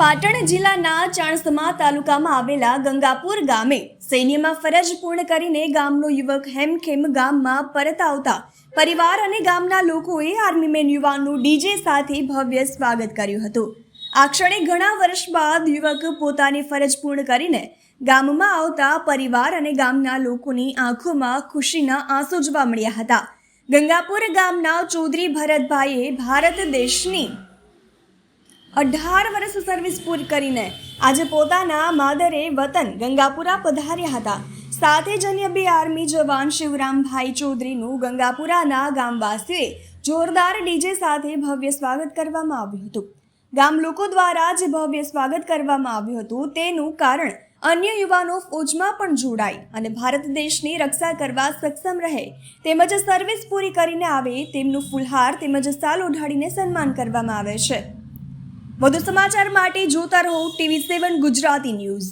પાટણ જિલ્લાના ચાણસમા તાલુકામાં આવેલા ગંગાપુર ગામે સૈન્યમાં ફરજ પૂર્ણ કરીને ગામનો યુવક હેમખેમ ગામમાં પરત આવતા પરિવાર અને ગામના લોકોએ આર્મી મેન યુવાનનું ડીજે સાથે ભવ્ય સ્વાગત કર્યું હતું. આ ક્ષણે ઘણા વર્ષ બાદ યુવક પોતાની ફરજ પૂર્ણ કરીને ગામમાં આવતા પરિવાર અને ગામના લોકોની આંખોમાં ખુશીના આંસુ જોવા મળ્યા હતા. ગંગાપુર ગામના ચૌધરી ભરતભાઈએ ભારત દેશની અઢાર વર્ષ સર્વિસ પૂરી કરીને આજે પોતાના માદરે વતન ગંગાપુરા પધાર્યા હતા. સાથે જ અન્ય બે આર્મી જવાન શિવરામભાઈ ચૌધરીનું ગંગાપુરાના ગામવાસીઓએ જોરદાર ડીજે સાથે ભવ્ય સ્વાગત કરવામાં આવ્યું હતું. ગામ લોકો દ્વારા જે ભવ્ય સ્વાગત કરવામાં આવ્યું હતું તેનું કારણ અન્ય યુવાનો ફોજમાં પણ જોડાય અને ભારત દેશની રક્ષા કરવા સક્ષમ રહે તેમજ સર્વિસ પૂરી કરીને આવે તેમનું ફુલહાર તેમજ સાલ ઓઢાડીને સન્માન કરવામાં આવે છે. વધુ સમાચાર માટે જોતા રહો ટીવી સેવન ગુજરાતી ન્યૂઝ.